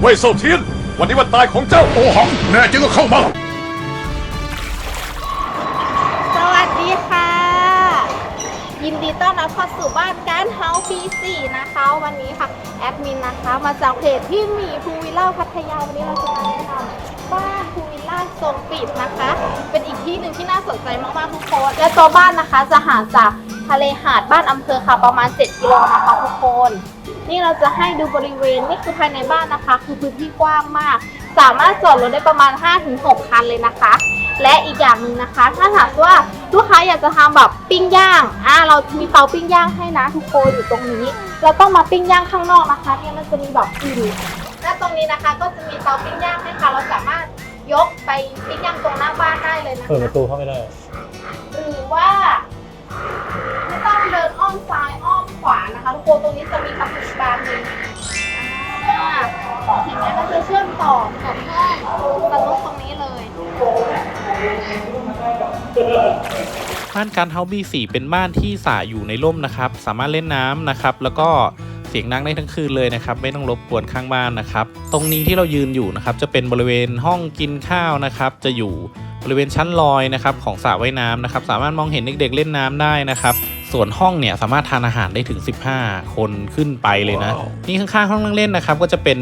เว่ยเซเทียน วันนี้วันตายของเจ้าโอหัง แน่จริงก็เข้ามา สวัสดีค่ะ ยินดีต้อนรับเข้าสู่บ้านการเฮาปี4นะคะ วันนี้ค่ะ แอดมินนะคะ มาจากเพจที่มีพูวิลล่าพัทยา วันนี้เราจะมาแนะนำบ้านพูวิลล่าทรงปิดนะคะ เป็นอีกที่หนึ่งที่น่าสนใจมากๆทุกคนและตัวบ้านนะคะจะห่างจากทะเลหาดบ้านอำเภอค่ะประมาณ 7 กิโลนะคะทุกคน นี่เราจะให้ดูบริเวณนี่คือภายในบ้านนะคะ คือพื้นที่กว้างมาก สามารถจอดรถได้ประมาณ 5-6 คันเลยนะคะ และอีกอย่างหนึ่งนะคะ ถ้าหากว่าลูกค้าอยากจะทำแบบปิ้งย่างอ่าเรามีเตาปิ้งย่างให้นะทุกคนอยู่ตรงนี้ เราต้องมาปิ้งย่างข้างนอกนะคะเนี่ยมันจะมีแบบอื่นและตรงนี้นะคะก็จะมีเตาปิ้งย่างให้ค่ะเราสามารถยกไปปิ้งย่างตรงหน้าบ้านได้เลยนะเปิดปคะระตูเข้าไม่ได้ หรือว่าไม่ต้องเดินอ้อมซ้ายอ้อม ขวานะคตรงนี้จะมีกระปุกบานหนึ่งอ่าเห็นไหมก็จะเชื่อมต่อกับห้องสนุตรงนี้เลยบ้านการเฮาบีสี่เป็นบ้านที่สระอยู่ในร่มนะครับ สามารถเล่นน้ำนะครับ แล้วก็เสียงดังได้ทั้งคืนเลยนะครับ ไม่ต้องรบกวนข้างบ้านนะครับ ตรงนี้ที่เรายืนอยู่นะครับ จะเป็นบริเวณห้องกินข้าวนะครับ จะอยู่บริเวณชั้นลอยนะครับของสระว่ายน้ำนะครับ สามารถมองเห็นเด็กๆเล่นน้ำได้นะครับ ส่วนห้องเนี่ยสามารถทานอาหารได้ถึง 15 คนขึ้นไปเลยนะว้าวนี่ข้างๆห้องนั่งเล่นนะครับ ก็จะเป็น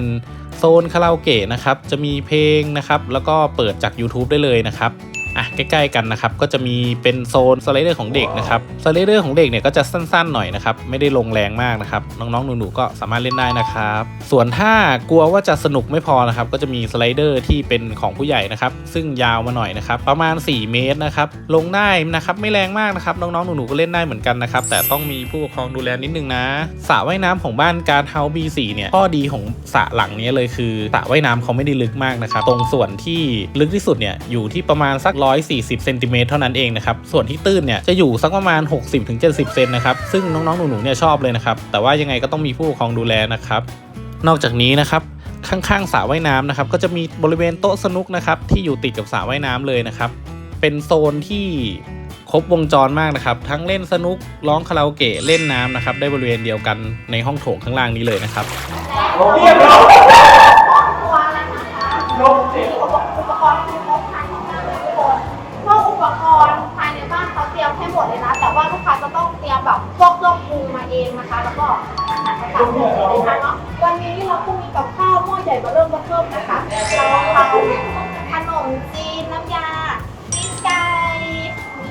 โซนคาราโอเกะนะครับ จะมีเพลงนะครับ แล้วก็เปิดจาก YouTube ได้เลยนะครับ อะใกล้ๆกันนะครับก็จะมีเป็นโซนสไลเดอร์ของเด็กนะครับสไลเดอร์ของเด็กเนี่ยก็จะสั้นๆหน่อยนะครับไม่ได้ลงแรงมากนะครับน้องๆหนูๆก็สามารถเล่นได้นะครับส่วนถ้ากลัวว่าจะสนุกไม่พอนะครับก็จะมีสไลเดอร์ที่เป็นของผู้ใหญ่นะครับซึ่งยาวมาหน่อยนะครับประมาณ 4 เมตรนะครับลงได้นะครับไม่แรงมากนะครับน้องๆหนูๆก็เล่นได้เหมือนกันนะครับแต่ต้องมีผู้ปกครองดูแลนิดนึงนะสระว่ายน้ำของบ้านการเฮาบีสี่เนี่ยข้อดีของสระหลังนี้เลยคือสระว่ายน้ำเขาไม่ได้ลึกมากนะครับตรงส่วนที่ลึกที่สุดเนี่ยอยู่ที่ประมาณสัก140เซนติเมตรเท่านั้นเองนะครับ ส่วนที่ตื้นเนี่ยจะอยู่สักประมาณ 60-70 เซนนะครับ ซึ่งน้องๆ หนูๆ เนี่ยชอบเลยนะครับ แต่ว่ายังไงก็ต้องมีผู้ปกครองดูแลนะครับ นอกจากนี้นะครับข้างๆสระว่ายน้ำนะครับ ก็จะมีบริเวณโต๊ะสนุกนะครับที่อยู่ติดกับสระว่ายน้ำเลยนะครับ เป็นโซนที่ครบวงจรมากนะครับ ทั้งเล่นสนุกร้องคาราโอเกะเล่นน้ำนะครับ ได้บริเวณเดียวกันในห้องโถงข้างล่างนี้เลยนะครับ เองนะคะ แล้วก็อาหารต่างๆเลยนะคะเนาะวันนี้เราก็มีกับข้าวหม้อใหญ่มาเริ่มมาเพิ่มนะคะ เราทำขนมจีนน้ำยาจีนไก่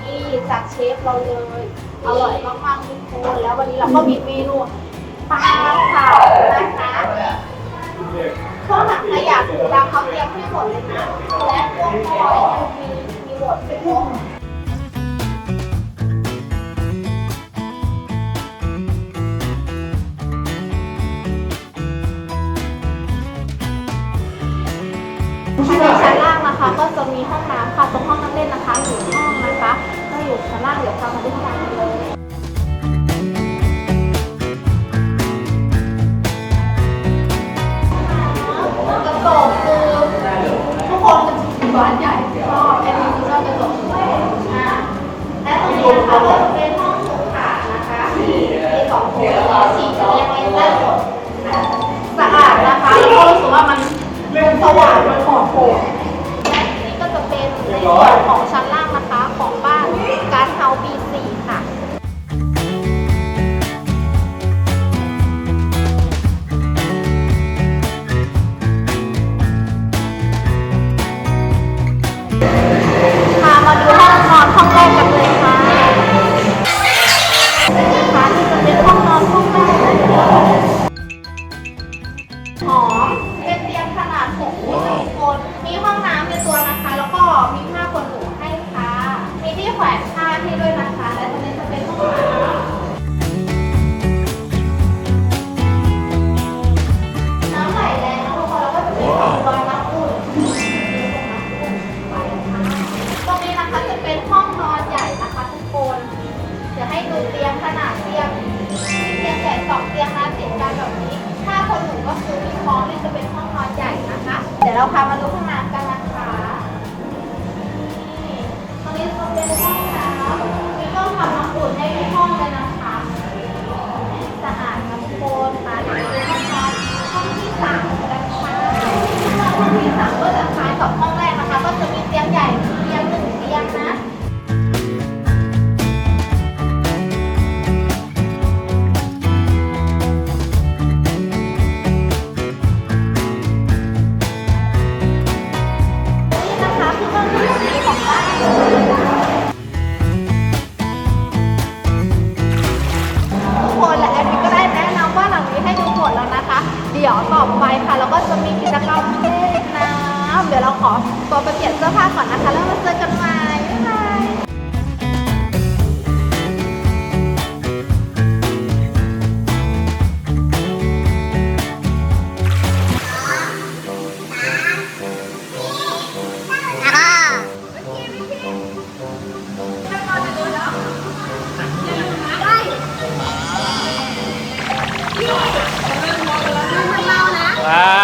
นี่จากเชฟเราเลยอร่อยมากๆทุกคนแล้ววันนี้เราก็มีเมนูปลาเผานะคะพวกถังขยะถุงดำเขาเตรียมให้หมดเลยนะและพวกพลอยมีมีหมดเป็นพวก เป็นในส่วนของ ดี๋ยวเราพามาดู อา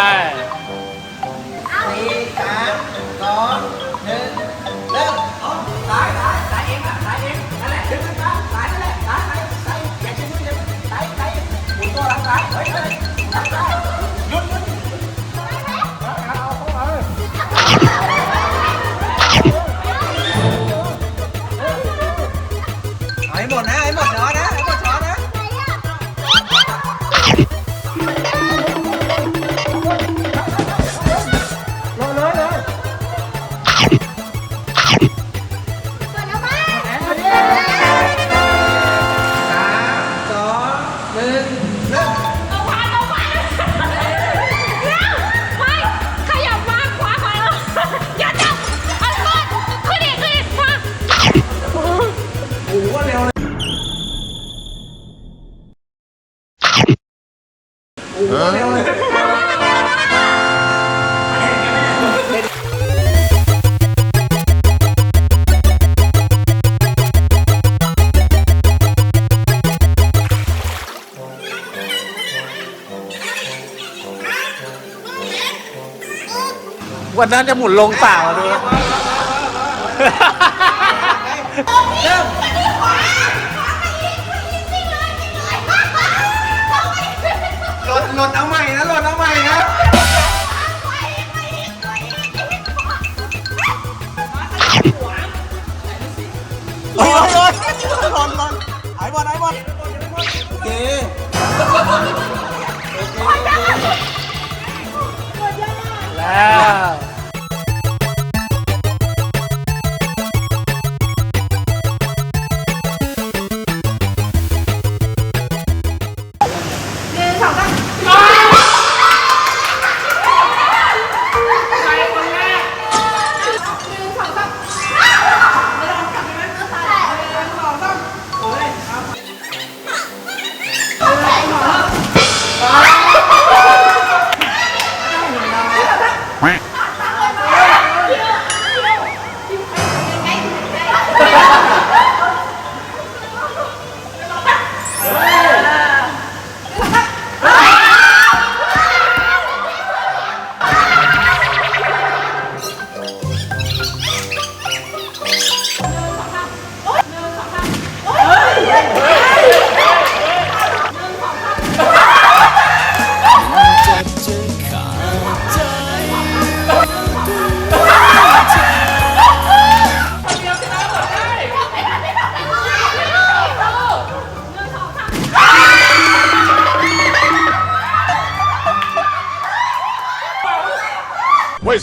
วันนั้นจะหมุนลงเปล่าดู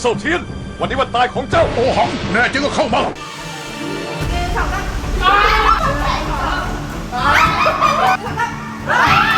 เซาเทียน วันนี้วันตายของเจ้าโอหัง แน่จริงก็เข้ามาเมื่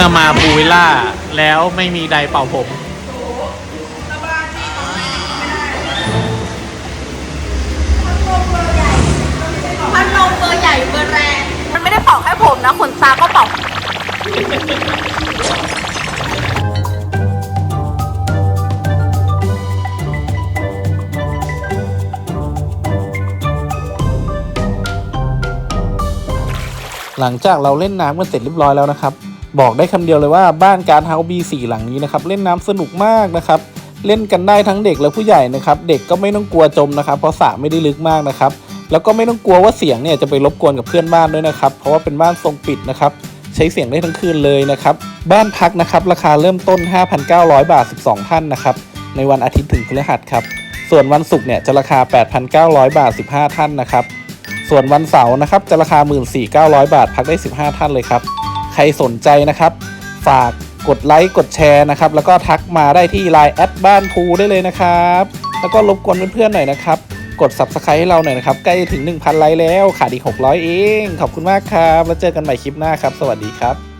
อมาบูวิลล่า แล้วไม่มีไดร์เป่าผม พัดลมเบอร์ใหญ่เบอร์แรง มันไม่ได้เป่าแค่ผมนะขนตาก็เป่าหหลังจากเราเล่นน้ำกันเสร็จเรียบร้อยแล้วนะครับ บอกได้คำเดียวเลยว่าบ้านการเฮาบีสี่หลังนี้นะครับเล่นน้ำสนุกมากนะครับ เล่นกันได้ทั้งเด็กและผู้ใหญ่นะครับ เด็กก็ไม่ต้องกลัวจมนะครับ เพราะสระไม่ได้ลึกมากนะครับ แล้วก็ไม่ต้องกลัวว่าเสียงเนี่ยจะไปรบกวนกับเพื่อนบ้านด้วยนะครับ เพราะว่าเป็นบ้านทรงปิดนะครับใช้เสียงได้ทั้งคืนเลยนะครับ บ้านพักนะครับราคาเริ่มต้น 5,900 บาท 12 ท่านนะครับในวันอาทิตย์ถึงพฤหัสครับ ส่วนวันศุกร์เนี่ยจะราคา 8,900 บาท 15 ท่านนะครับ ส่วนวันเสาร์นะครับจะราคา 14,900บาทพักได้ 15 ท่านเลยครับ ใครสนใจนะครับ ฝากกดไลค์กดแชร์นะครับ แล้วก็ทักมาได้ที่ Line แอดบ้านภูได้เลยนะครับ แล้วก็รบกวนเพื่อนๆหน่อยนะครับ กด Subscribe ให้เราหน่อยนะครับ ใกล้ถึง 1,000 ไลค์แล้ว ขาดอีก 600 เอง ขอบคุณมากครับ แล้วเจอกันใหม่คลิปหน้าครับ สวัสดีครับ